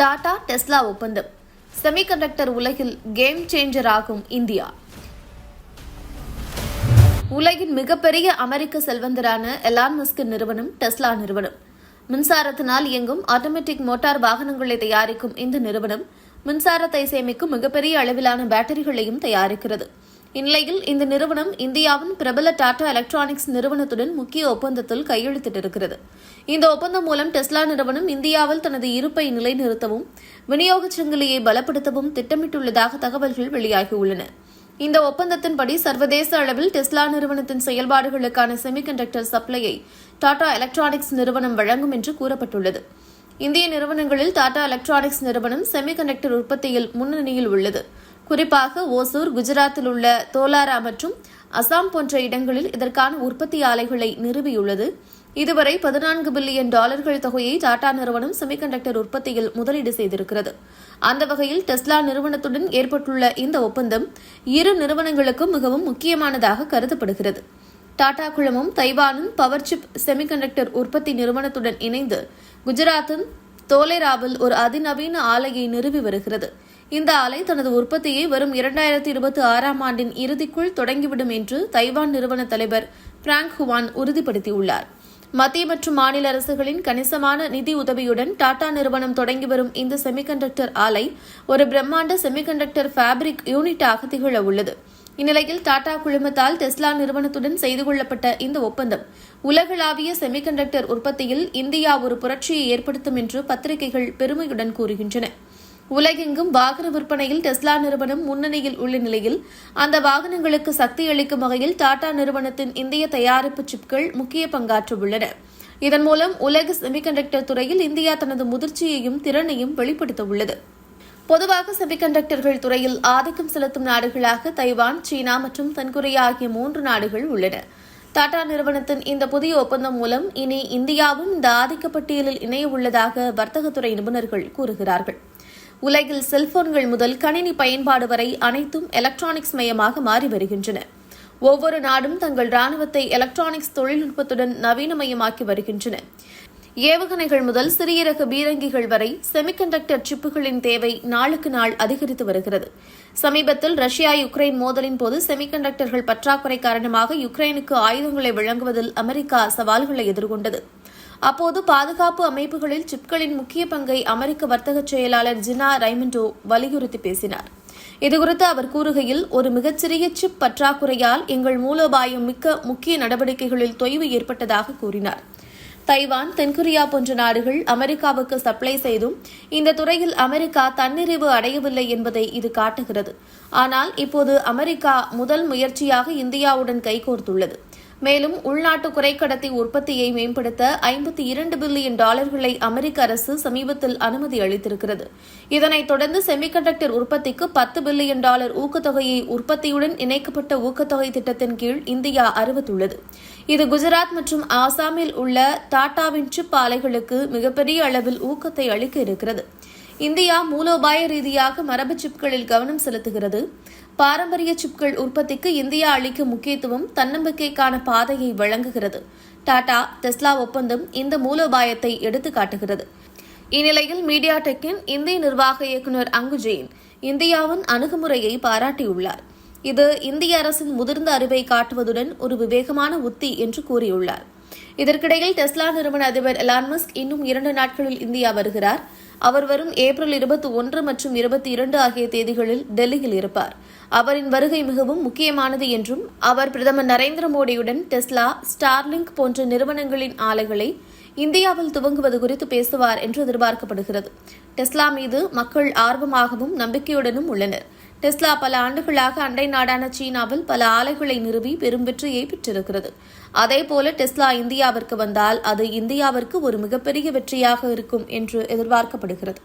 Tata Tesla ஒப்பந்தம். Semiconductor உலகில் game changer ஆகும் இந்தியா. உலகின் மிகப்பெரிய அமெரிக்க செல்வந்தரான எலான் மஸ்கின் நிறுவனம் டெஸ்லா நிறுவனம். மின்சாரத்தினால் இயங்கும் ஆட்டோமேட்டிக் மோட்டார் வாகனங்களை தயாரிக்கும் இந்த நிறுவனம் மின்சாரத்தை சேமிக்கும் மிகப்பெரிய அளவிலான பேட்டரிகளையும் தயாரிக்கிறது. இந்நிலையில் இந்த நிறுவனம் இந்தியாவின் பிரபல டாடா எலக்ட்ரானிக்ஸ் நிறுவனத்துடன் முக்கிய ஒப்பந்தத்தில் கையெழுத்திட்டிருக்கிறது. இந்த ஒப்பந்தம் மூலம் டெஸ்லா நிறுவனம் இந்தியாவில் தனது இருப்பை நிலைநிறுத்தவும் விநியோகச் சங்கிலியை பலப்படுத்தவும் திட்டமிட்டுள்ளதாக தகவல்கள் வெளியாகியுள்ளன. இந்த ஒப்பந்தத்தின்படி சர்வதேச அளவில் டெஸ்லா நிறுவனத்தின் செயல்பாடுகளுக்கான செமிகண்டக்டர் சப்ளையை டாடா எலக்ட்ரானிக்ஸ் நிறுவனம் வழங்கும் என்று கூறப்பட்டுள்ளது. இந்திய நிறுவனங்களில் டாடா எலக்ட்ரானிக்ஸ் நிறுவனம் செமிகண்டக்டர் உற்பத்தியில் முன்னணியில் உள்ளது. குறிப்பாக ஓசூர் குஜராத்தில் உள்ள தோலாரா மற்றும் அசாம் போன்ற இடங்களில் இதற்கான உற்பத்தி ஆலைகளை நிறுவியுள்ளது. இதுவரை பதினான்கு பில்லியன் டாலர்கள் தொகையை டாடா நிறுவனம் செமிகண்டக்டர் உற்பத்தியில் முதலீடு செய்திருக்கிறது. அந்த வகையில் டெஸ்லா நிறுவனத்துடன் ஏற்பட்டுள்ள இந்த ஒப்பந்தம் இரு நிறுவனங்களுக்கும் மிகவும் முக்கியமானதாக கருதப்படுகிறது. டாடா குழுமம் தைவானும் பவர் சிப் செமிகண்டக்டர் உற்பத்தி நிறுவனத்துடன் இணைந்து குஜராத்தின் தோலேராவில் ஒரு அதிநவீன ஆலையை நிறுவி வருகிறது. இந்த ஆலை தனது உற்பத்தியை வரும் இரண்டாயிரத்தி இருபத்தி ஆறாம் ஆண்டின் இறுதிக்குள் தொடங்கிவிடும் என்று தைவான் நிறுவன தலைவர் பிராங்க் ஹுவான் உறுதிப்படுத்தியுள்ளார். மத்திய மற்றும் மாநில அரசுகளின் கணிசமான நிதி உதவியுடன் டாடா நிறுவனம் தொடங்கி வரும் இந்த செமிகண்டக்டர் ஆலை ஒரு பிரம்மாண்ட செமிகண்டக்டர் ஃபேப்ரிக் யூனிட்டாக திகழ உள்ளது. இந்நிலையில் டாடா குழுமத்தால் டெஸ்லா நிறுவனத்துடன் செய்து கொள்ளப்பட்ட இந்த ஒப்பந்தம் உலகளாவிய செமிகண்டக்டர் உற்பத்தியில் இந்தியா ஒரு புரட்சியை ஏற்படுத்தும் என்று பத்திரிகைகள் பெருமையுடன் கூறுகின்றன. உலகெங்கும் வாகன விற்பனையில் டெஸ்லா நிறுவனம் முன்னணியில் உள்ள நிலையில் அந்த வாகனங்களுக்கு சக்தி அளிக்கும் வகையில் டாடா நிறுவனத்தின் இந்திய தயாரிப்பு சிப்கள் முக்கிய பங்காற்றவுள்ளன இதன் மூலம் உலக செமிகண்டக்டர் துறையில் இந்தியா தனது முதிர்ச்சியையும் திறனையும் வெளிப்படுத்த உள்ளது பொதுவாக செமிகண்டக்டர்கள் துறையில் ஆதிக்கம் செலுத்தும் நாடுகளாக தைவான் சீனா மற்றும் தென்கொரியா ஆகிய மூன்று நாடுகள் உள்ளன. டாடா நிறுவனத்தின் இந்த புதிய ஒப்பந்தம் மூலம் இனி இந்தியாவும் இந்த ஆதிக்க பட்டியலில் இணைய உள்ளதாக வர்த்தகத்துறை நிபுணர்கள் கூறுகிறார்கள். உலகில் செல்போன்கள் முதல் கணினி பயன்பாடு வரை அனைத்தும் எலக்ட்ரானிக்ஸ் மயமாக மாறி வருகின்றன. ஒவ்வொரு நாடும் தங்கள் ராணுவத்தை எலக்ட்ரானிக்ஸ் தொழில்நுட்பத்துடன் நவீனமயமாக்கி வருகின்றன. ஏவுகணைகள் முதல் சிறிய ரக பீரங்கிகள் வரை செமிகண்டக்டர் சிப்புகளின் தேவை நாளுக்கு நாள் அதிகரித்து வருகிறது. சமீபத்தில் ரஷ்யா யுக்ரைன் மோதலின் போது செமிகண்டக்டர்கள் பற்றாக்குறை காரணமாக யுக்ரைனுக்கு ஆயுதங்களை வழங்குவதில் அமெரிக்கா சவால்களை எதிர்கொண்டது. அப்போது பாதுகாப்பு அமைப்புகளில் சிப்களின் முக்கிய பங்கை அமெரிக்க வர்த்தக செயலாளர் ஜினா ரைமண்டோ வலியுறுத்தி பேசினார். இதுகுறித்து அவர் கூறுகையில் ஒரு மிகச்சிறிய சிப் பற்றாக்குறையால் எங்கள் மூலோபாயம் மிக்க முக்கிய நடவடிக்கைகளில் தொய்வு ஏற்பட்டதாக கூறினார். தைவான் தென்கொரியா போன்ற நாடுகள் அமெரிக்காவுக்கு சப்ளை செய்தும் இந்த துறையில் அமெரிக்கா தன்னிறைவு அடையவில்லை என்பதை இது காட்டுகிறது. ஆனால் இப்போது அமெரிக்கா முதல் முயற்சியாக இந்தியாவுடன் கைகோர்த்துள்ளது. மேலும் உள்நாட்டு குறைக்கடத்தி உற்பத்தியை மேம்படுத்த ஐம்பத்தி இரண்டு பில்லியன் டாலர்களை அமெரிக்க அரசு சமீபத்தில் அனுமதி அளித்திருக்கிறது. இதனைத் தொடர்ந்து செமிகண்டக்டர் உற்பத்திக்கு பத்து பில்லியன் டாலர் ஊக்கத்தொகையை உற்பத்தியுடன் இணைக்கப்பட்ட ஊக்கத்தொகை திட்டத்தின் கீழ் இந்தியா அறிவித்துள்ளது. இது குஜராத் மற்றும் ஆசாமில் உள்ள டாடாவின் சிப் ஆலைகளுக்கு மிகப்பெரிய அளவில் ஊக்கத்தை அளிக்க இருக்கிறது. இந்தியா மூலோபாய ரீதியாக மரபு சிப்களில் கவனம் செலுத்துகிறது. பாரம்பரிய சிப்கள் உற்பத்திக்கு இந்தியா அளிக்கும் முக்கியத்துவம் தன்னம்பிக்கைக்கான பாதையை வழங்குகிறது. டாடா டெஸ்லா ஒப்பந்தம் இந்த மூலோபாயத்தை எடுத்து காட்டுகிறது இந்நிலையில் மீடியா டெக்கின் இந்திய நிர்வாக இயக்குநர் அங்கு ஜெயின் இந்தியாவின் அணுகுமுறையை பாராட்டியுள்ளார். இது இந்திய அரசின் முதிர்ந்த அறிவை காட்டுவதுடன் ஒரு விவேகமான உத்தி என்று கூறியுள்ளார். இதற்கிடையில் டெஸ்லா நிறுவன அதிபர் எலான்மஸ்க் இன்னும் இரண்டு நாட்களில் இந்தியா வருகிறார். அவர் வரும் ஏப்ரல் இருபத்தி ஒன்று மற்றும் இருபத்தி இரண்டு ஆகிய தேதிகளில் டெல்லியில் இருப்பார். அவரின் வருகை மிகவும் முக்கியமானது என்றும் அவர் பிரதமர் நரேந்திர மோடியுடன் டெஸ்லா ஸ்டார்லிங்க் போன்ற நிறுவனங்களின் ஆலைகளை இந்தியாவில் துவங்குவது குறித்து பேசுவார் என்று எதிர்பார்க்கப்படுகிறது. டெஸ்லா மீது மக்கள் ஆர்வமாகவும் நம்பிக்கையுடனும் உள்ளனர். டெஸ்லா பல ஆண்டுகளாக அண்டை நாடான சீனாவில் பல ஆலைகளை நிறுவி பெரும் வெற்றியை பெற்றிருக்கிறது. அதேபோல டெஸ்லா இந்தியாவிற்கு வந்தால் அது இந்தியாவிற்கு ஒரு மிகப்பெரிய வெற்றியாக இருக்கும் என்று எதிர்பார்க்கப்படுகிறது.